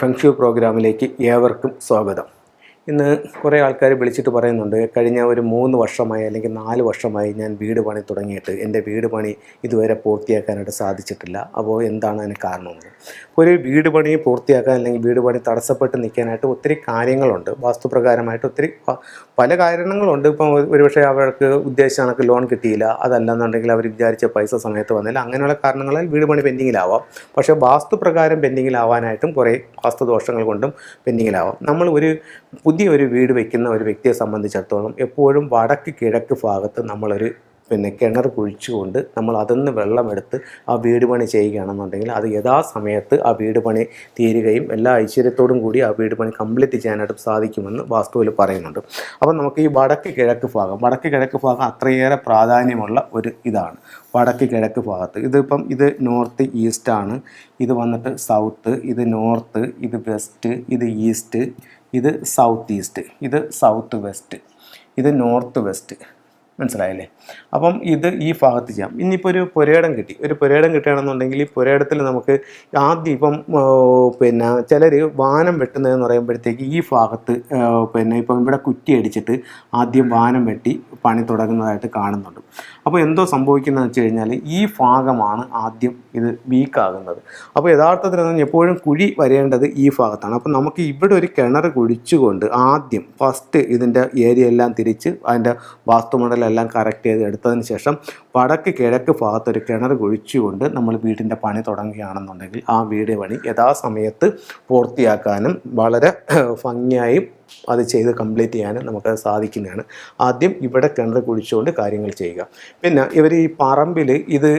Feng shui പ്രോഗ്രാമിലേക്ക് ഏവർക്കും സ്വാഗതം. ഇന്ന് കുറേ ആൾക്കാർ വിളിച്ചിട്ട് പറയുന്നുണ്ട് കഴിഞ്ഞ ഒരു മൂന്ന് വർഷമായി അല്ലെങ്കിൽ നാല് വർഷമായി ഞാൻ വീട് പണി തുടങ്ങിയിട്ട് എന്റെ വീട് പണി ഇതുവരെ പൂർത്തിയാക്കാനായിട്ട് സാധിച്ചിട്ടില്ല. അപ്പോൾ എന്താണ് അതിന് കാരണമെന്ന് ഒരു വീട് പണി പൂർത്തിയാക്കാൻ അല്ലെങ്കിൽ വീട് പണി തടസ്സപ്പെട്ട് നിൽക്കാനായിട്ട് ഒത്തിരി കാര്യങ്ങളുണ്ട്. വാസ്തുപ്രകാരമായിട്ട് ഒത്തിരി പല കാരണങ്ങളുണ്ട്. ഇപ്പം ഒരു- ഒരുപക്ഷെ അവർക്ക് ഉദ്ദേശിച്ച കണക്ക് ലോൺ കിട്ടിയില്ല. അതല്ലെന്നുണ്ടെങ്കിൽ അവർ വിചാരിച്ച പൈസ സമയത്ത് വന്നില്ല. അങ്ങനെയുള്ള കാരണങ്ങളാൽ വീട് പണി പെൻഡിങ്ങിലാവാം. പക്ഷേ വാസ്തുപ്രകാരം പെൻഡിങ്ങിലാവാനായിട്ടും കുറേ വാസ്തുദോഷങ്ങൾ കൊണ്ടും പെൻഡിങ്ങിലാവാം. നമ്മൾ ഒരു പുതിയ ഒരു വീട് വയ്ക്കുന്ന ഒരു വ്യക്തിയെ സംബന്ധിച്ചിടത്തോളം എപ്പോഴും വടക്ക് കിഴക്ക് ഭാഗത്ത് നമ്മളൊരു പിന്നെ കിണർ കുഴിച്ചുകൊണ്ട് നമ്മൾ അതിൽ വെള്ളമെടുത്ത് ആ വീട് പണി ചെയ്യുകയാണെന്നുണ്ടെങ്കിൽ അത് യഥാസമയത്ത് ആ വീട് പണി തീരുകയും എല്ലാ ഐശ്വര്യത്തോടും കൂടി ആ വീട് പണി കംപ്ലീറ്റ് ചെയ്യാനായിട്ട് സാധിക്കുമെന്ന് വാസ്തുവിൽ പറയുന്നുണ്ട്. അപ്പം നമുക്ക് ഈ വടക്ക് കിഴക്ക് ഭാഗം വടക്ക് കിഴക്ക് ഭാഗം അത്രയേറെ പ്രാധാന്യമുള്ള ഒരു ഇതാണ്. വടക്ക് കിഴക്ക് ഭാഗത്ത് ഇതിപ്പം ഇത് നോർത്ത് ഈസ്റ്റ് ആണ്. ഇത് വന്നിട്ട് സൗത്ത് ഇത് നോർത്ത് ഇത് വെസ്റ്റ് ഇത് ഈസ്റ്റ് ഇത് സൗത്ത് ഈസ്റ്റ് ഇത് സൗത്ത് വെസ്റ്റ് ഇത് നോർത്ത് വെസ്റ്റ്. മനസ്സിലായില്ലേ? അപ്പം ഇത് ഈ ഭാഗത്ത് ചെയ്യാം. ഇനിയിപ്പോൾ ഒരു പുരയിടം കിട്ടി. ഒരു പുരയിടം കിട്ടുകയാണെന്നുണ്ടെങ്കിൽ ഈ പുരയിടത്തിൽ നമുക്ക് ആദ്യം ഇപ്പം പിന്നെ ചിലർ വാനം വെട്ടുന്നതെന്ന് പറയുമ്പോഴത്തേക്ക് ഈ ഭാഗത്ത് പിന്നെ ഇപ്പം ഇവിടെ കുറ്റി അടിച്ചിട്ട് ആദ്യം വാനം വെട്ടി പണി തുടങ്ങുന്നതായിട്ട് കാണുന്നുണ്ട്. അപ്പോൾ എന്തോ സംഭവിക്കുന്നതെന്ന് വെച്ച് കഴിഞ്ഞാൽ ഈ ഭാഗമാണ് ആദ്യം ഇത് വീക്കാകുന്നത്. അപ്പോൾ യഥാർത്ഥത്തിൽ എപ്പോഴും കുഴി വരേണ്ടത് ഈ ഭാഗത്താണ്. അപ്പോൾ നമുക്ക് ഇവിടെ ഒരു കിണർ കുഴിച്ചുകൊണ്ട് ആദ്യം ഫസ്റ്റ് ഇതിന്റെ ഏരിയ എല്ലാം തിരിച്ച് അതിന്റെ വാസ്തുമണ്ഡലം കറക്റ്റ് ചെയ്ത് എടുത്തതിന് ശേഷം വടക്ക് കിഴക്ക് ഭാഗത്തൊരു കിണർ കുഴിച്ചുകൊണ്ട് നമ്മൾ വീടിന്റെ പണി തുടങ്ങുകയാണെന്നുണ്ടെങ്കിൽ ആ വീട് പണി യഥാസമയത്ത് പൂർത്തിയാക്കാനും വളരെ ഭംഗിയായും അത് ചെയ്ത് കംപ്ലീറ്റ് ചെയ്യാനും നമുക്ക് സാധിക്കുന്നതാണ്. ആദ്യം ഇവിടെ കിണർ കുഴിച്ചുകൊണ്ട് കാര്യങ്ങൾ ചെയ്യുക. പിന്നെ ഇവർ ഈ പറമ്പിൽ ഇത്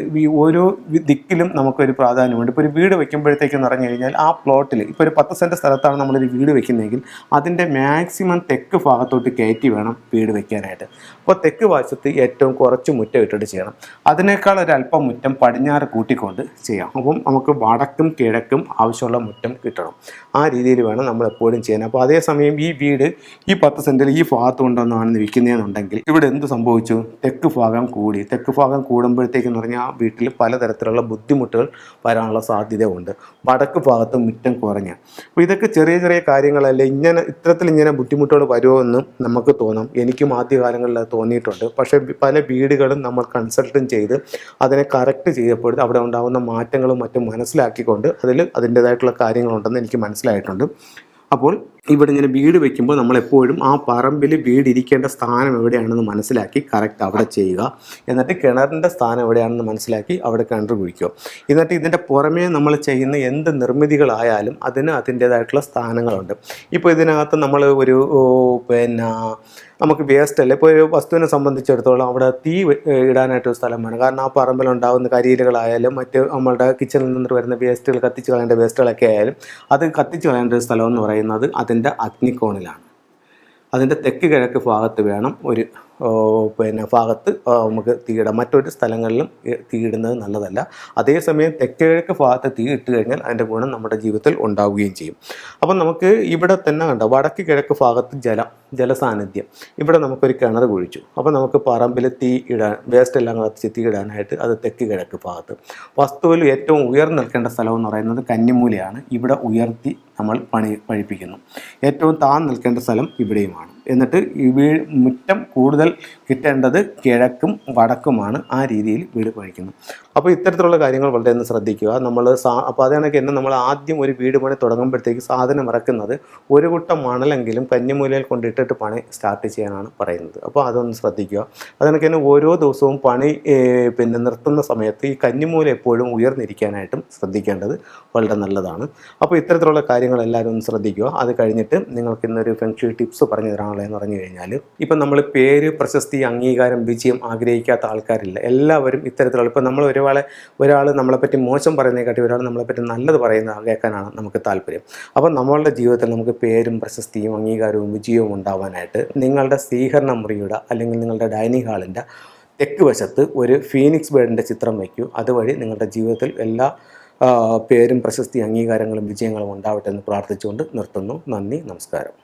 ഓരോ ദിക്കിലും നമുക്കൊരു പ്രാധാന്യമുണ്ട്. ഇപ്പോൾ ഒരു വീട് വെക്കുമ്പോഴത്തേക്കെന്ന് പറഞ്ഞു കഴിഞ്ഞാൽ ആ പ്ലോട്ടിൽ ഇപ്പോൾ ഒരു പത്ത് സെന്റ് സ്ഥലത്താണ് നമ്മളൊരു വീട് വെക്കുന്നതെങ്കിൽ അതിന്റെ മാക്സിമം തെക്ക് ഭാഗത്തോട്ട് കയറ്റി വേണം വീട് വെക്കാനായിട്ട്. അപ്പോൾ തെക്ക് വശത്ത് ഏറ്റവും കുറച്ച് മുറ്റം ഇട്ടിട്ട് ചെയ്യണം. അതിനേക്കാൾ ഒരു അല്പം മുറ്റം പടിഞ്ഞാറ് കൂട്ടിക്കൊണ്ട് ചെയ്യാം. അപ്പം നമുക്ക് വടക്കും കിഴക്കും ആവശ്യമുള്ള മുറ്റം കിട്ടണം. ആ രീതിയിൽ വേണം നമ്മൾ എപ്പോഴും ചെയ്യാൻ. അപ്പോൾ അതേസമയം ഈ വീട് ഈ പത്ത് സെന്റിൽ ഈ ഭാഗത്ത് കൊണ്ടുവന്നാണ് വിൽക്കുന്നതെന്നുണ്ടെങ്കിൽ ഇവിടെ എന്ത് സംഭവിച്ചു? തെക്ക് ഭാഗം കൂടി. തെക്ക് ഭാഗം കൂടുമ്പോഴത്തേക്കെന്ന് പറഞ്ഞാൽ വീട്ടിൽ പലതരത്തിലുള്ള ബുദ്ധിമുട്ടുകൾ വരാനുള്ള സാധ്യതയുണ്ട്. വടക്ക് ഭാഗത്ത് മുറ്റം കുറഞ്ഞ. അപ്പോൾ ഇതൊക്കെ ചെറിയ ചെറിയ കാര്യങ്ങളല്ലേ? ഇങ്ങനെ ഇത്തരത്തിൽ ഇങ്ങനെ ബുദ്ധിമുട്ടുകൾ വരുമോ എന്ന് നമുക്ക് തോന്നാം. എനിക്കും ആദ്യകാലങ്ങളിൽ തോന്നിയിട്ടുണ്ട്. പക്ഷേ പല വീടുകളും നമ്മൾ കൺസൾട്ടും ചെയ്ത് അതിനെ കറക്റ്റ് ചെയ്തപ്പോൾ അവിടെ ഉണ്ടാകുന്ന മാറ്റങ്ങളും മറ്റും മനസ്സിലാക്കിക്കൊണ്ട് അതിൽ അതിന്റേതായിട്ടുള്ള കാര്യങ്ങളുണ്ടെന്ന് എനിക്ക് മനസ്സിലായിട്ടുണ്ട്. അപ്പോൾ ഇവിടെ ഇങ്ങനെ വീട് വെക്കുമ്പോൾ നമ്മൾ എപ്പോഴും ആ പറമ്പിൽ വീട് ഇരിക്കേണ്ട സ്ഥാനം എവിടെയാണെന്ന് മനസ്സിലാക്കി കറക്റ്റ് അവിടെ ചെയ്യുക. എന്നിട്ട് കിണറിന്റെ സ്ഥാനം എവിടെയാണെന്ന് മനസ്സിലാക്കി അവിടെ കിണർ കുഴിക്കുക. എന്നിട്ട് ഇതിന്റെ പുറമേ നമ്മൾ ചെയ്യുന്ന എന്ത് നിർമ്മിതികളായാലും അതിന് അതിന്റേതായിട്ടുള്ള സ്ഥാനങ്ങളുണ്ട്. ഇപ്പോൾ ഇതിനകത്ത് നമ്മൾ ഒരു പിന്നെ നമുക്ക് വേസ്റ്റ് അല്ലേ? ഇപ്പോൾ ഒരു വസ്തുവിനെ സംബന്ധിച്ചിടത്തോളം അവിടെ തീ ഇടാനായിട്ട് ഒരു സ്ഥലം വേണം. കാരണം ആ പറമ്പിലുണ്ടാകുന്ന കരിയിലുകളായാലും മറ്റ് നമ്മളുടെ കിച്ചണിൽ നിന്ന് വരുന്ന വേസ്റ്റുകൾ കത്തിച്ച് കളയേണ്ട വേസ്റ്റുകളൊക്കെ ആയാലും അത് കത്തിച്ച് കളയേണ്ട ഒരു സ്ഥലം എന്ന് പറയുന്നത് അതിന്റെ അഗ്നിക്കോണിലാണ് അതിന്റെ തെക്ക് കിഴക്ക് ഭാഗത്ത് വേണം ഒരു പിന്നെ ഭാഗത്ത് നമുക്ക് തീയിടാം. മറ്റൊരു സ്ഥലങ്ങളിലും തീയിടുന്നത് നല്ലതല്ല. അതേസമയം തെക്കിഴക്ക് ഭാഗത്ത് തീ ഇട്ട് കഴിഞ്ഞാൽ അതിന്റെ ഗുണം നമ്മുടെ ജീവിതത്തിൽ ഉണ്ടാവുകയും ചെയ്യും. അപ്പം നമുക്ക് ഇവിടെ തന്നെ കണ്ടോ വടക്ക് കിഴക്ക് ഭാഗത്ത് ജലം ജലസാന്നിധ്യം. ഇവിടെ നമുക്കൊരു കിണർ കുഴിച്ചു. അപ്പോൾ നമുക്ക് പറമ്പിൽ തീ ഇടാൻ വേസ്റ്റ് എല്ലാം കത്തിച്ച് തീ ഇടാനായിട്ട് അത് തെക്ക് കിഴക്ക് ഭാഗത്ത്. വസ്തുവിൽ ഏറ്റവും ഉയർന്നു നിൽക്കേണ്ട സ്ഥലം എന്ന് പറയുന്നത് കന്നിമൂലയാണ്. ഇവിടെ ഉയർത്തി നമ്മൾ പണി പഴിപ്പിക്കുന്നു. ഏറ്റവും താൻ നിൽക്കേണ്ട സ്ഥലം ഇവിടെയുമാണ്. എന്നിട്ട് ഈ മുറ്റം കൂടുതൽ കിട്ടേണ്ടത് കിഴക്കും വടക്കുമാണ് ആ രീതിയിൽ വീട് പഴിക്കുന്നു അപ്പോൾ ഇത്തരത്തിലുള്ള കാര്യങ്ങൾ വളരെ ഒന്ന് ശ്രദ്ധിക്കുക. നമ്മൾ സാ അപ്പോൾ അത് കണക്ക് തന്നെ നമ്മൾ ആദ്യം ഒരു വീട് പണി തുടങ്ങുമ്പോഴത്തേക്ക് സാധനം ഇറക്കുന്നത് ഒരു കൂട്ടം മണലെങ്കിലും കഞ്ഞിമൂലയിൽ കൊണ്ടിട്ടിട്ട് പണി സ്റ്റാർട്ട് ചെയ്യാനാണ് പറയുന്നത്. അപ്പോൾ അതൊന്ന് ശ്രദ്ധിക്കുക. അത് കണക്ക് തന്നെ ഓരോ ദിവസവും പണി പിന്നെ നിർത്തുന്ന സമയത്ത് ഈ കഞ്ഞിമൂല എപ്പോഴും ഉയർന്നിരിക്കാനായിട്ടും ശ്രദ്ധിക്കേണ്ടത് വളരെ നല്ലതാണ്. അപ്പോൾ ഇത്തരത്തിലുള്ള കാര്യങ്ങൾ എല്ലാവരും ഒന്ന് ശ്രദ്ധിക്കുക. അത് കഴിഞ്ഞിട്ട് നിങ്ങൾക്ക് ഇന്നൊരു ഫെൻഷി ടിപ്സ് പറഞ്ഞു തരാനുള്ളതെന്ന് പറഞ്ഞു കഴിഞ്ഞാൽ ഇപ്പം നമ്മൾ പേര് പ്രശസ്തി അംഗീകാരം വിജയം ആഗ്രഹിക്കാത്ത ആൾക്കാരില്ല. എല്ലാവരും ഇത്തരത്തിലുള്ള ഇപ്പം നമ്മൾ ഒരാളെ ഒരാൾ നമ്മളെപ്പറ്റി മോശം പറയുന്നതിനെക്കാട്ടി ഒരാൾ നമ്മളെപ്പറ്റി നല്ലത് പറയുന്ന കേൾക്കാനാണ് നമുക്ക് താല്പര്യം. അപ്പം നമ്മളുടെ ജീവിതത്തിൽ നമുക്ക് പേരും പ്രശസ്തിയും അംഗീകാരവും വിജയവും ഉണ്ടാവാനായിട്ട് നിങ്ങളുടെ സ്വീകരണ മുറിയുടെ അല്ലെങ്കിൽ നിങ്ങളുടെ ഡൈനിങ് ഹാളിന്റെ തെക്ക് വശത്ത് ഒരു ഫീനിക്സ് ബേഡിന്റെ ചിത്രം വയ്ക്കൂ. അതുവഴി നിങ്ങളുടെ ജീവിതത്തിൽ എല്ലാ പേരും പ്രശസ്തി അംഗീകാരങ്ങളും വിജയങ്ങളും ഉണ്ടാവട്ടെ എന്ന് പ്രാർത്ഥിച്ചുകൊണ്ട് നിർത്തുന്നു. നന്ദി നമസ്കാരം.